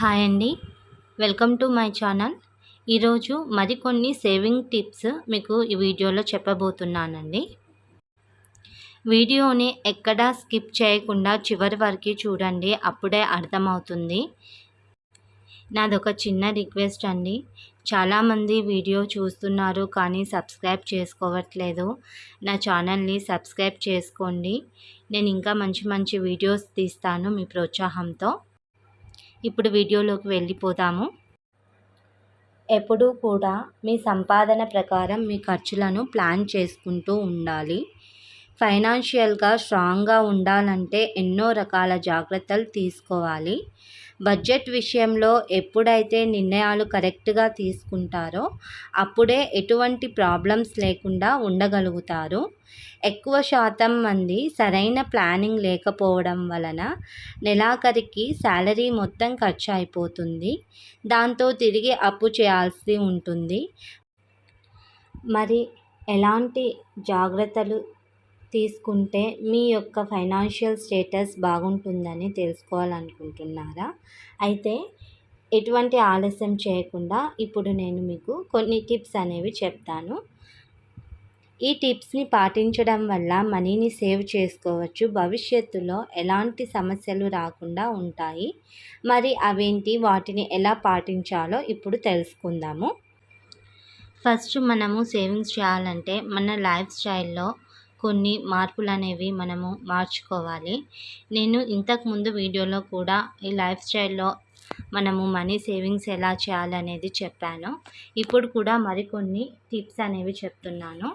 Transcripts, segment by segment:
Hi అండి. Welcome to my channel. ఈరోజు మరికొన్ని సేవింగ్ టిప్స్ మీకు ఈ వీడియోలో చెప్పబోతున్నానండి. వీడియోని ఎక్కడా స్కిప్ చేయకుండా చివరి వరకు చూడండి అప్పుడే అర్థమవుతుంది. నాదొక చిన్న రిక్వెస్ట్ అండి. చాలామంది వీడియో చూస్తున్నారు కానీ సబ్స్క్రైబ్ చేసుకోవట్లేదు. నా ఛానల్ని సబ్స్క్రైబ్ చేసుకోండి. నేను ఇంకా మంచి మంచి వీడియోస్ తీస్తాను మీ ప్రోత్సాహంతో. ఇప్పుడు వీడియోలోకి వెళ్ళిపోదాము. ఎప్పుడూ కూడా మీ సంపాదన ప్రకారం మీ ఖర్చులను ప్లాన్ చేసుకుంటూ ఉండాలి. ఫైనాన్షియల్గా స్ట్రాంగ్గా ఉండాలంటే ఎన్నో రకాల జాగ్రత్తలు తీసుకోవాలి. బడ్జెట్ విషయంలో ఎప్పుడైతే నిర్ణయాలు కరెక్ట్గా తీసుకుంటారో అప్పుడే ఎటువంటి ప్రాబ్లమ్స్ లేకుండా ఉండగలుగుతారు. ఎక్కువ శాతం మంది సరైన ప్లానింగ్ లేకపోవడం వలన నెలాఖరికి శాలరీ మొత్తం ఖర్చు అయిపోతుంది దాంతో తిరిగి అప్పు చేయాల్సి ఉంటుంది. మరి ఎలాంటి జాగ్రత్తలు తీసుకుంటే మీ యొక్క ఫైనాన్షియల్ స్టేటస్ బాగుంటుందని తెలుసుకోవాలనుకుంటున్నారా? అయితే ఎటువంటి ఆలస్యం చేయకుండా ఇప్పుడు నేను మీకు కొన్ని టిప్స్ అనేవి చెప్తాను. ఈ టిప్స్ని పాటించడం వల్ల మనీని సేవ్ చేసుకోవచ్చు. భవిష్యత్తులో ఎలాంటి సమస్యలు రాకుండా ఉంటాయి. మరి అవేంటి? వాటిని ఎలా పాటించాలో ఇప్పుడు తెలుసుకుందాము. ఫస్ట్ మనము సేవింగ్స్ చేయాలంటే మన లైఫ్ స్టైల్లో కొన్ని మార్పులు అనేవి మనము మార్చుకోవాలి. నేను ఇంతకుముందు వీడియోలో కూడా ఈ లైఫ్ స్టైల్లో మనము మనీ సేవింగ్స్ ఎలా చేయాలనేది చెప్పాను. ఇప్పుడు కూడా మరికొన్ని టిప్స్ అనేవి చెప్తున్నాను.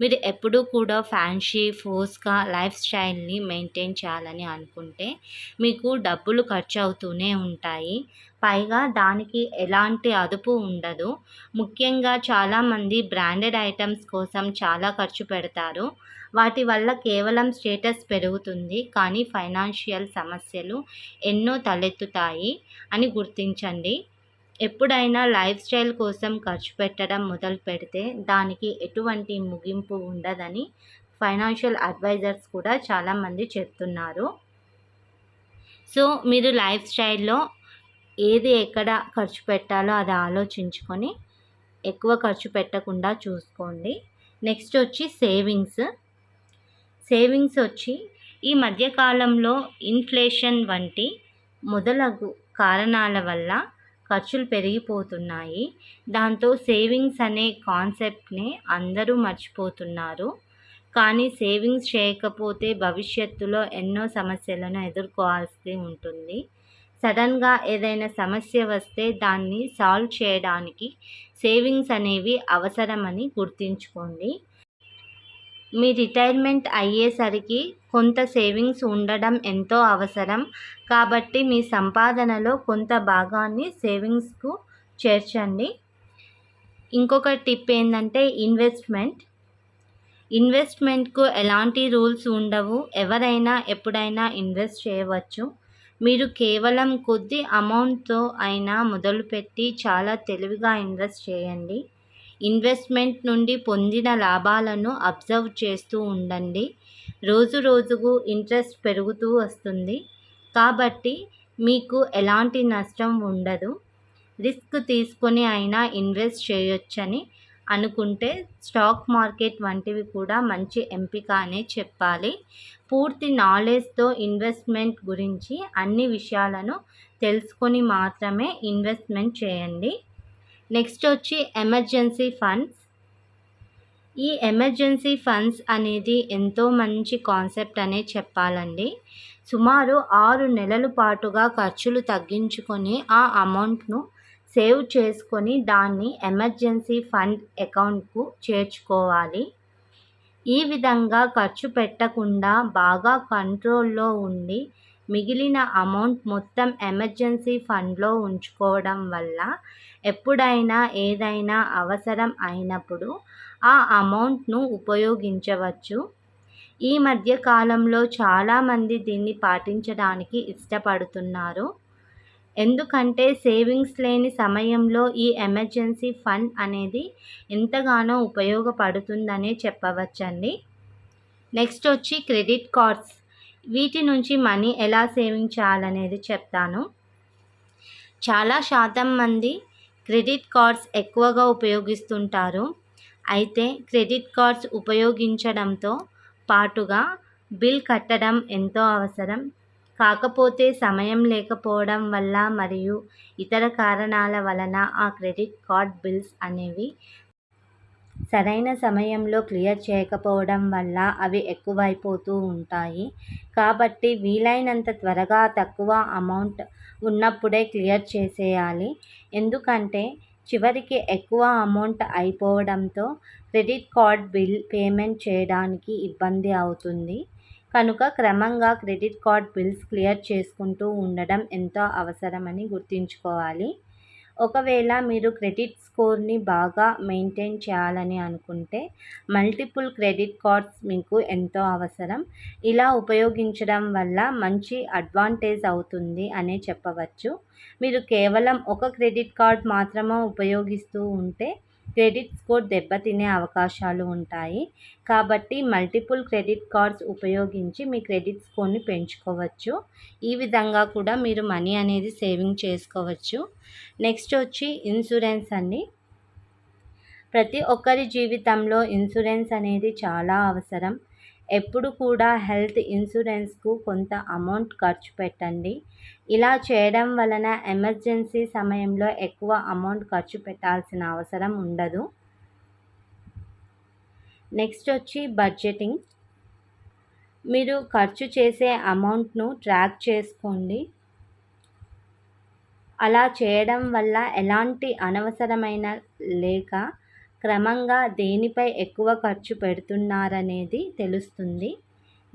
మీరు ఎప్పుడూ కూడా ఫ్యాన్షీ ఫోర్స్గా లైఫ్ స్టైల్ని మెయింటైన్ చేయాలని అనుకుంటే మీకు డబ్బులు ఖర్చు అవుతూనే ఉంటాయి. పైగా దానికి ఎలాంటి అదుపు ఉండదు. ముఖ్యంగా చాలామంది బ్రాండెడ్ ఐటమ్స్ కోసం చాలా ఖర్చు పెడతారు. వాటి వల్ల కేవలం స్టేటస్ పెరుగుతుంది. కానీ ఫైనాన్షియల్ సమస్యలు ఎన్నో తలెత్తుతాయి అని గుర్తించండి. ఎప్పుడైనా లైఫ్ స్టైల్ కోసం ఖర్చు పెట్టడం మొదలు పెడితే దానికి ఎటువంటి ముగింపు ఉండదని ఫైనాన్షియల్ అడ్వైజర్స్ కూడా చాలామంది చెప్తున్నారు. సో మీరు లైఫ్ స్టైల్లో ఏది ఎక్కడ ఖర్చు పెట్టాలో అది ఆలోచించుకొని ఎక్కువ ఖర్చు పెట్టకుండా చూసుకోండి. నెక్స్ట్ వచ్చి సేవింగ్స్. సేవింగ్స్ వచ్చి ఈ మధ్యకాలంలో ఇన్ఫ్లేషన్ వంటి మొదలగు కారణాల వల్ల ఖర్చులు పెరిగిపోతున్నాయి. దాంతో సేవింగ్స్ అనే కాన్సెప్ట్ని అందరూ మర్చిపోతున్నారు. కానీ సేవింగ్స్ చేయకపోతే భవిష్యత్తులో ఎన్నో సమస్యలను ఎదుర్కోవాల్సి ఉంటుంది. సడన్గా ఏదైనా సమస్య వస్తే దాన్ని సాల్వ్ చేయడానికి సేవింగ్స్ అనేవి అవసరమని గుర్తుంచుకోండి. మీ రిటైర్మెంట్ అయ్యేసరికి కొంత సేవింగ్స్ ఉండడం ఎంతో అవసరం. కాబట్టి మీ సంపాదనలో కొంత భాగాన్ని సేవింగ్స్కు చేర్చండి. ఇంకొక టిప్ ఏంటంటే ఇన్వెస్ట్మెంట్. ఇన్వెస్ట్మెంట్కు ఎలాంటి రూల్స్ ఉండవు. ఎవరైనా ఎప్పుడైనా ఇన్వెస్ట్ చేయవచ్చు. మీరు కేవలం కొద్ది అమౌంట్తో అయినా మొదలుపెట్టి చాలా తెలివిగా ఇన్వెస్ట్ చేయండి. ఇన్వెస్ట్మెంట్ నుండి పొందిన లాభాలను అబ్జర్వ్ చేస్తూ ఉండండి. రోజు రోజుకు ఇంట్రెస్ట్ పెరుగుతూ వస్తుంది. కాబట్టి మీకు ఎలాంటి నష్టం ఉండదు. రిస్క్ తీసుకొని అయినా ఇన్వెస్ట్ చేయొచ్చని అనుకుంటే స్టాక్ మార్కెట్ వంటివి కూడా మంచి ఎంపిక అనే చెప్పాలి. పూర్తి నాలెడ్జ్తో ఇన్వెస్ట్మెంట్ గురించి అన్ని విషయాలను తెలుసుకొని మాత్రమే ఇన్వెస్ట్మెంట్ చేయండి. నెక్స్ట్ వచ్చి ఎమర్జెన్సీ ఫండ్స్. ఈ ఎమర్జెన్సీ ఫండ్స్ అనేది ఎంతో మంచి కాన్సెప్ట్ అనే చెప్పాలండి. సుమారు ఆరు నెలల పాటుగా ఖర్చులు తగ్గించుకొని ఆ అమౌంట్ను సేవ్ చేసుకొని దాన్ని ఎమర్జెన్సీ ఫండ్ అకౌంట్కు చేర్చుకోవాలి. ఈ విధంగా ఖర్చు పెట్టకుండా బాగా కంట్రోల్లో ఉండి మిగిలిన అమౌంట్ మొత్తం ఎమర్జెన్సీ ఫండ్లో ఉంచుకోవడం వల్ల ఎప్పుడైనా ఏదైనా అవసరం అయినప్పుడు ఆ అమౌంట్ను ఉపయోగించవచ్చు. ఈ మధ్య కాలంలో చాలామంది దీన్ని పాటించడానికి ఇష్టపడుతున్నారు. ఎందుకంటే సేవింగ్స్ లేని సమయంలో ఈ ఎమర్జెన్సీ ఫండ్ అనేది ఎంతగానో ఉపయోగపడుతుందనే చెప్పవచ్చండి. నెక్స్ట్ వచ్చి క్రెడిట్ కార్డ్స్. వీటి నుంచి మనీ ఎలా సేవింగ్ చేయాలనేది చెప్తాను. చాలా శాతం మంది క్రెడిట్ కార్డ్స్ ఎక్కువగా ఉపయోగిస్తుంటారు. అయితే క్రెడిట్ కార్డ్స్ ఉపయోగించడంతో పాటుగా బిల్ కట్టడం ఎంతో అవసరం. కాకపోతే సమయం లేకపోవడం వల్ల మరియు ఇతర కారణాల వలన ఆ క్రెడిట్ కార్డ్ బిల్స్ అనేవి సరైన సమయంలో క్లియర్ చేయకపోవడం వల్ల అవి ఎక్కువైపోతూ ఉంటాయి. కాబట్టి వీలైనంత త్వరగా తక్కువ అమౌంట్ ఉన్నప్పుడే క్లియర్ చేసేయాలి. ఎందుకంటే చివరికి ఎక్కువ అమౌంట్ అయిపోవడంతో క్రెడిట్ కార్డ్ బిల్ పేమెంట్ చేయడానికి ఇబ్బంది అవుతుంది. కనుక క్రమంగా క్రెడిట్ కార్డ్ బిల్స్ క్లియర్ చేసుకుంటూ ఉండడం ఎంతో అవసరమని గుర్తుంచుకోవాలి. ఒకవేళ మీరు క్రెడిట్ స్కోర్ని బాగా మెయింటైన్ చేయాలని అనుకుంటే మల్టిపుల్ క్రెడిట్ కార్డ్స్ మీకు ఎంతో అవసరం. ఇలా ఉపయోగించడం వల్ల మంచి అడ్వాంటేజ్ అవుతుంది అనే చెప్పవచ్చు. మీరు కేవలం ఒక క్రెడిట్ కార్డ్ మాత్రమే ఉపయోగిస్తూ ఉంటే క్రెడిట్ స్కోర్ దెబ్బతినే అవకాశాలు ఉంటాయి. కాబట్టి మల్టిపుల్ క్రెడిట్ కార్డ్స్ ఉపయోగించి మీ క్రెడిట్ స్కోర్ని పెంచుకోవచ్చు. ఈ విధంగా కూడా మీరు మనీ అనేది సేవింగ్ చేసుకోవచ్చు. నెక్స్ట్ వచ్చి ఇన్సూరెన్స్ అండి. ప్రతి ఒక్కరి జీవితంలో ఇన్సూరెన్స్ అనేది చాలా అవసరం. ఎప్పుడు కూడా హెల్త్ ఇన్సూరెన్స్కు కొంత అమౌంట్ ఖర్చు పెట్టండి. ఇలా చేయడం వలన ఎమర్జెన్సీ సమయంలో ఎక్కువ అమౌంట్ ఖర్చు పెట్టాల్సిన అవసరం ఉండదు. నెక్స్ట్ వచ్చి బడ్జెటింగ్. మీరు ఖర్చు చేసే అమౌంట్ను ట్రాక్ చేసుకోండి. అలా చేయడం వల్ల ఎలాంటి అనవసరమైన లేక క్రమంగా దేనిపై ఎక్కువ ఖర్చు పెడుతున్నారనేది తెలుస్తుంది.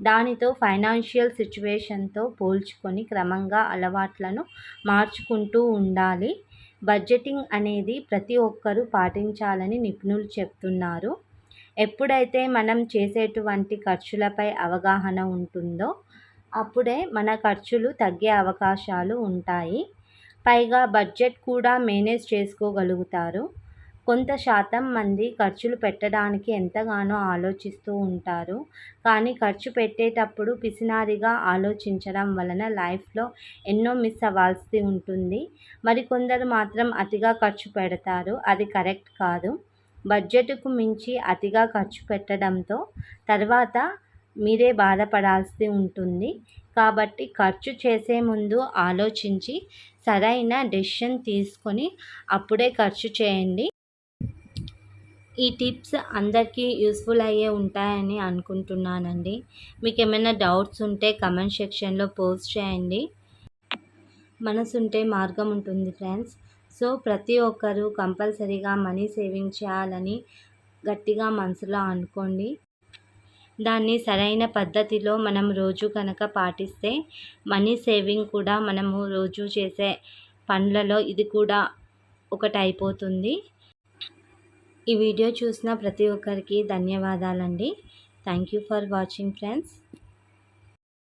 దానితో ఫైనాన్షియల్ సిచ్యువేషన్తో పోల్చుకొని క్రమంగా అలవాట్లను మార్చుకుంటూ ఉండాలి. బడ్జెటింగ్ అనేది ప్రతి ఒక్కరూ పాటించాలని నిపుణులు చెప్తున్నారు. ఎప్పుడైతే మనం చేసేటువంటి ఖర్చులపై అవగాహన ఉంటుందో అప్పుడే మన ఖర్చులు తగ్గే అవకాశాలు ఉంటాయి. పైగా బడ్జెట్ కూడా మేనేజ్ చేసుకోగలుగుతారు. కొంత శాతం మంది ఖర్చులు పెట్టడానికి ఎంతగానో ఆలోచిస్తూ ఉంటారు. కానీ ఖర్చు పెట్టేటప్పుడు పిసినారిగా ఆలోచించడం వలన లైఫ్లో ఎన్నో మిస్ అవ్వాల్సి ఉంటుంది. మరికొందరు మాత్రం అతిగా ఖర్చు పెడతారు. అది కరెక్ట్ కాదు. బడ్జెట్కు మించి అతిగా ఖర్చు పెట్టడంతో తర్వాత మీరే బాధపడాల్సి ఉంటుంది. కాబట్టి ఖర్చు చేసే ముందు ఆలోచించి సరైన డెసిషన్ తీసుకొని అప్పుడే ఖర్చు చేయండి. ఈ టిప్స్ అందరికీ యూస్ఫుల్ అయ్యే ఉంటాయని అనుకుంటున్నానండి. మీకు ఏమైనా డౌట్స్ ఉంటే కమెంట్ సెక్షన్లో పోస్ట్ చేయండి. మనసుంటే మార్గం ఉంటుంది ఫ్రెండ్స్. సో ప్రతి ఒక్కరూ కంపల్సరీగా మనీ సేవింగ్ చేయాలని గట్టిగా మనసులో అనుకోండి. దాన్ని సరైన పద్ధతిలో మనం రోజు కనుక పాటిస్తే మనీ సేవింగ్ కూడా మనము రోజు చేసే పనులలో ఇది కూడా ఒకటి అయిపోతుంది ఈ వీడియో చూసిన ప్రతి ఒక్కరికి ధన్యవాదాలండి. Thank you for watching friends